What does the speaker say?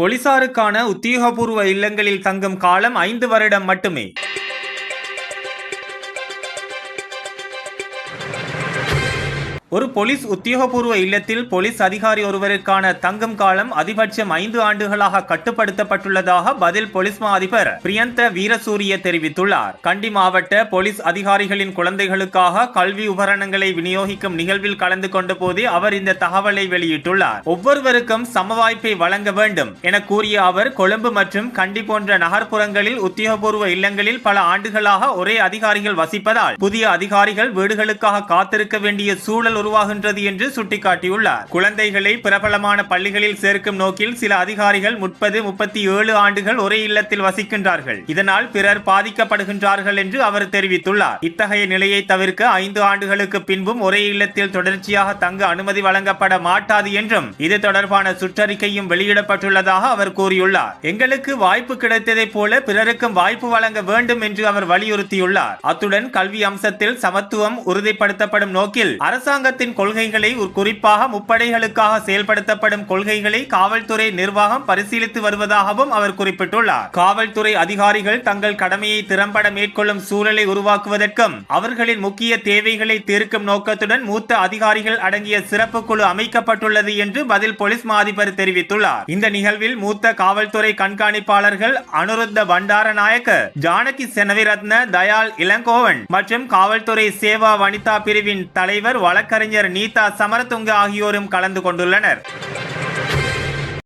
போலீசாருக்கான உத்தியோகபூர்வ இல்லங்களில் தங்கும் காலம் ஐந்து வருடம் மட்டுமே. ஒரு போலீஸ் உத்தியோகபூர்வ இல்லத்தில் போலீஸ் அதிகாரி ஒருவருக்கான தங்கும் காலம் அதிகபட்சம் ஐந்து ஆண்டுகளாக கட்டுப்படுத்தப்பட்டுள்ளதாக பதில் போலீஸ் மா அதிபர் பிரியந்த வீரசூரிய தெரிவித்துள்ளார். கண்டி மாவட்ட போலீஸ் அதிகாரிகளின் குழந்தைகளுக்காக கல்வி உபகரணங்களை விநியோகிக்கும் நிகழ்வில் கலந்து கொண்ட போதே அவர் இந்த தகவலை வெளியிட்டுள்ளார். ஒவ்வொருவருக்கும் சம வாய்ப்பை வழங்க வேண்டும் என கூறிய அவர் கொழும்பு மற்றும் கண்டி போன்ற நகர்ப்புறங்களில் உத்தியோகபூர்வ இல்லங்களில் பல ஆண்டுகளாக ஒரே அதிகாரிகள் வசிப்பதால் புதிய அதிகாரிகள் வீடுகளுக்காக காத்திருக்க வேண்டிய சூழல் உருவாகின்றது என்று சுட்டிக்காட்டியுள்ளார். குழந்தைகளை பிரபலமான பள்ளிகளில் சேர்க்கும் நோக்கில் சில அதிகாரிகள் முப்பது முப்பத்தி ஏழு ஆண்டுகள் ஒரே இல்லத்தில் வசிக்கின்றார்கள். இதனால் பிறர் பாதிக்கப்படுகின்றார்கள் என்று அவர் தெரிவித்துள்ளார். இத்தகைய நிலையை தவிர்க்க ஐந்து ஆண்டுகளுக்கு பின்பும் ஒரே இல்லத்தில் தொடர்ச்சியாக தங்க அனுமதி வழங்கப்பட மாட்டாது என்றும் இது தொடர்பான சுற்றறிக்கையும் வெளியிடப்பட்டுள்ளதாக அவர் கூறியுள்ளார். எங்களுக்கு வாய்ப்பு கிடைத்ததைப் போல பிறருக்கும் வாய்ப்பு வழங்க வேண்டும் என்று அவர் வலியுறுத்தியுள்ளார். அத்துடன் கல்வி அம்சத்தில் சமத்துவம் உறுதிப்படுத்தப்படும் நோக்கில் அரசாங்க அரசாங்கத்தின் கொள்கைகளை குறிப்பாக முப்படைகளுக்காக செயல்படுத்தப்படும் கொள்கைகளை காவல்துறை நிர்வாகம் பரிசீலித்து வருவதாகவும் அவர் குறிப்பிட்டுள்ளார். காவல்துறை அதிகாரிகள் தங்கள் கடமையை திறம்பட மேற்கொள்ளும் சூழலை உருவாக்குவதற்கும் அவர்களின் முக்கிய தேவைகளை தீர்க்கும் நோக்கத்துடன் மூத்த அதிகாரிகள் அடங்கிய சிறப்பு குழு அமைக்கப்பட்டுள்ளது என்று பதில் போலீஸ் மாதிபர் தெரிவித்துள்ளார். இந்த நிகழ்வில் மூத்த காவல்துறை கண்காணிப்பாளர்கள் அனுருத்த பண்டாரநாயக்க ஜானகி செனவிரத்ன தயால் இளங்கோவன் மற்றும் காவல்துறை சேவா வனிதா பிரிவின் தலைவர் வழக்கறிஞர் நீதா சமரதுங்க ஆகியோரும் கலந்து கொண்டுள்ளனர்.